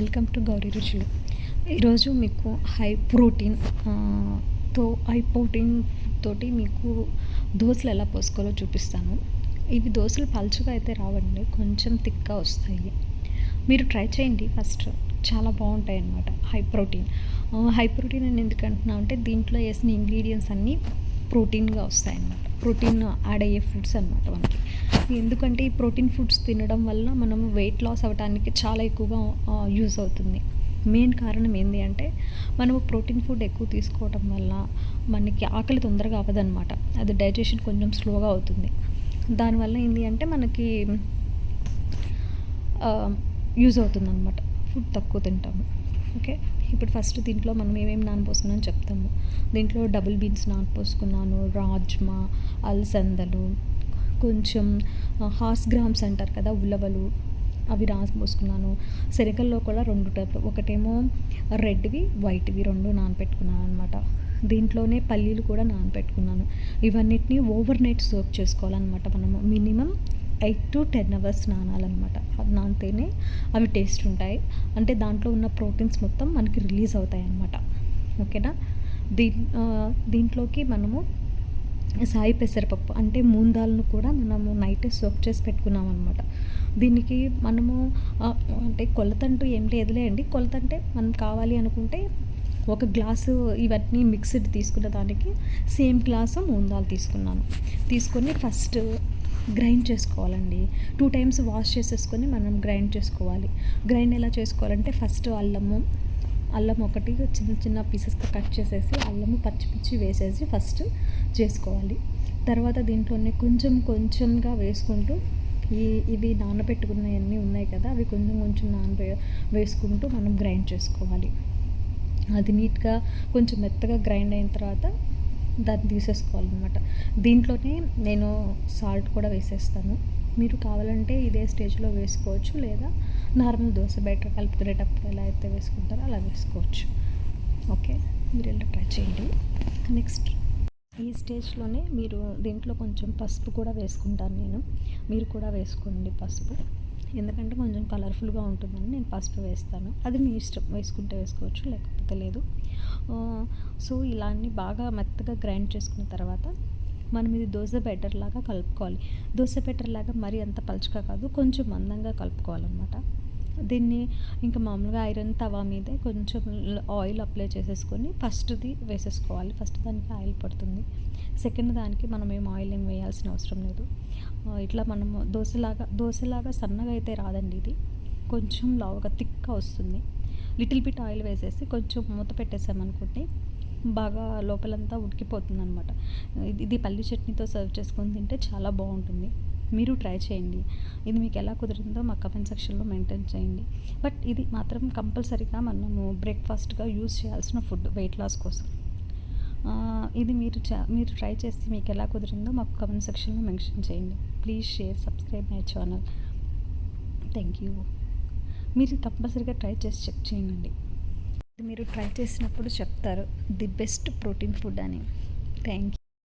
Welcome to Gauri రుచులు ఈరోజు మీకు హై ప్రోటీన్తో హై ప్రోటీన్ తోటి మీకు దోశలు ఎలా పోసుకోవాలో చూపిస్తాను. ఇవి దోశలు పలుచుగా అయితే రావండి కొంచెం థిక్గా వస్తాయి. మీరు ట్రై చేయండి ఫస్ట్ చాలా బాగుంటాయి అన్నమాట హై ప్రోటీన్. హై ప్రోటీన్ అని ఎందుకంటున్నా అంటే దీంట్లో వేసిన ఇంగ్రీడియంట్స్ అన్నీ ప్రోటీన్గా వస్తాయి అన్నమాట ప్రోటీన్ యాడ్ అయ్యే ఫుడ్స్ అన్నమాట మనకి. ఎందుకంటే ఈ ప్రోటీన్ ఫుడ్స్ తినడం వల్ల మనం వెయిట్ లాస్ అవ్వడానికి చాలా ఎక్కువగా యూస్ అవుతుంది. మెయిన్ కారణం ఏంటి అంటే మనము ప్రోటీన్ ఫుడ్ ఎక్కువ తీసుకోవడం వల్ల మనకి ఆకలి తొందరగా అవ్వదనమాట అది డైజెషన్ కొంచెం స్లోగా అవుతుంది. దానివల్ల ఏంటి అంటే మనకి యూజ్ అవుతుంది అనమాట ఫుడ్ తక్కువ తింటాము. ఓకే? ఇప్పుడు ఫస్ట్ దీంట్లో మనం ఏమేమి నానపోసుకున్నామో చెప్తాము. దీంట్లో డబుల్ బీన్స్ నానపోసుకున్నాను రాజ్మా అలసందలు కొంచెం హార్స్ గ్రామ్స్ అంటారు కదా ఉలవలు అవి రాసిపోసుకున్నాను శనగల్లో కూడా రెండు టైప్లు ఒకటేమో రెడ్వి వైట్వి రెండు నానపెట్టుకున్నాను అనమాట దీంట్లోనే పల్లీలు కూడా నానపెట్టుకున్నాను ఇవన్నిటిని ఓవర్ నైట్ సోక్ చేసుకోవాలన్నమాట మనము. Minimum eight to ten hours నానాలన్నమాట అది నానితేనే అవి టేస్ట్ ఉంటాయి. అంటే దాంట్లో ఉన్న ప్రోటీన్స్ మొత్తం మనకి రిలీజ్ అవుతాయి అన్నమాట ఓకేనా దీ దీంట్లోకి మనము సాయి పెసరపప్పు అంటే మూందాలను కూడా మనము నైట్ సోక్ చేసి పెట్టుకున్నాం అనమాట దీనికి మనము అంటే కొలతంటూ ఏం లేదులే అండి. కొలత అంటే మనం కావాలి అనుకుంటే ఒక గ్లాసు ఇవన్నీ మిక్స్డ్ తీసుకున్న దానికి సేమ్ గ్లాసు మూందాలు తీసుకున్నాను. తీసుకొని ఫస్ట్ గ్రైండ్ చేసుకోవాలండి. టూ టైమ్స్ వాష్ చేసేసుకొని మనం గ్రైండ్ చేసుకోవాలి. గ్రైండ్ ఎలా చేసుకోవాలంటే ఫస్ట్ అల్లము అల్లం ఒకటి చిన్న చిన్న పీసెస్గా కట్ చేసేసి అల్లము పచ్చిమిర్చి వేసేసి ఫస్ట్ చేసుకోవాలి. తర్వాత దీంట్లోనే కొంచెం కొంచెంగా వేసుకుంటూ ఈ ఇవి నానబెట్టుకున్నవన్నీ ఉన్నాయి కదా అవి కొంచెం కొంచెం నానబే వేసుకుంటూ మనం గ్రైండ్ చేసుకోవాలి. అది నీట్గా కొంచెం మెత్తగా గ్రైండ్ అయిన తర్వాత దాన్ని తీసేసుకోవాలన్నమాట దీంట్లోనే నేను సాల్ట్ కూడా వేసేస్తాను. మీరు కావాలంటే ఇదే స్టేజ్లో వేసుకోవచ్చు లేదా నార్మల్ దోశ బెటర్ కలుపుకునేటప్పుడు ఎలా అయితే వేసుకుంటారో అలా వేసుకోవచ్చు. ఓకే? మీరు ఇలా ట్రై చేయండి. నెక్స్ట్. ఈ స్టేజ్లోనే మీరు దీంట్లో కొంచెం పసుపు కూడా వేసుకుంటాను నేను. మీరు కూడా వేసుకోండి పసుపు. ఎందుకంటే కొంచెం కలర్ఫుల్గా ఉంటుందని నేను పసుపు వేస్తాను. అది మీ ఇష్టం. వేసుకుంటే వేసుకోవచ్చు లేకపోతే లేదు. సో ఇలా అన్ని బాగా మెత్తగా గ్రైండ్ చేసుకున్న తర్వాత మనం ఇది దోశ బెటర్ లాగా కలుపుకోవాలి. దోశ బెటర్ లాగా మరీ అంత పలుచగా కాదు కొంచెం మందంగా కలుపుకోవాలన్నమాట. దీన్ని ఇంకా మామూలుగా ఐరన్ తవా మీదే కొంచెం ఆయిల్ అప్లై చేసేసుకొని ఫస్ట్ది వేసేసుకోవాలి. ఫస్ట్ దానికి ఆయిల్ పడుతుంది. సెకండ్ దానికి మనం ఏం ఆయిల్ ఏం వేయాల్సిన అవసరం లేదు. ఇట్లా మనము దోశలాగా దోశలాగా సన్నగా అయితే రాదండి ఇది. కొంచెం లావుగా థిక్గా వస్తుంది. లిటిల్ బిట్ ఆయిల్ వేసేసి కొంచెం మూత పెట్టేసామనుకోండి బాగా లోపలంతా ఉడికిపోతుంది అనమాట ఇది ఇది పల్లి చట్నీతో సర్వ్ చేసుకొని తింటే చాలా బాగుంటుంది. మీరు ట్రై చేయండి. ఇది మీకు ఎలా కుదిరిందో మా కమెంట్ సెక్షన్లో మెయింటైన్ చేయండి. బట్ ఇది మాత్రం కంపల్సరీగా మనము బ్రేక్ఫాస్ట్గా యూజ్ చేయాల్సిన ఫుడ్ వెయిట్ లాస్ కోసం. ఇది మీరు మీరు ట్రై చేసి మీకు ఎలా కుదిరిందో మాకు కమెంట్ సెక్షన్లో మెన్షన్ చేయండి. Please share subscribe my channel thank you మీరు కంపల్సరీగా ట్రై చేసి చెక్ చేయండి. మీరు ట్రై చేసినప్పుడు చెప్తారు ది బెస్ట్ ప్రోటీన్ ఫుడ్ అని. Thank you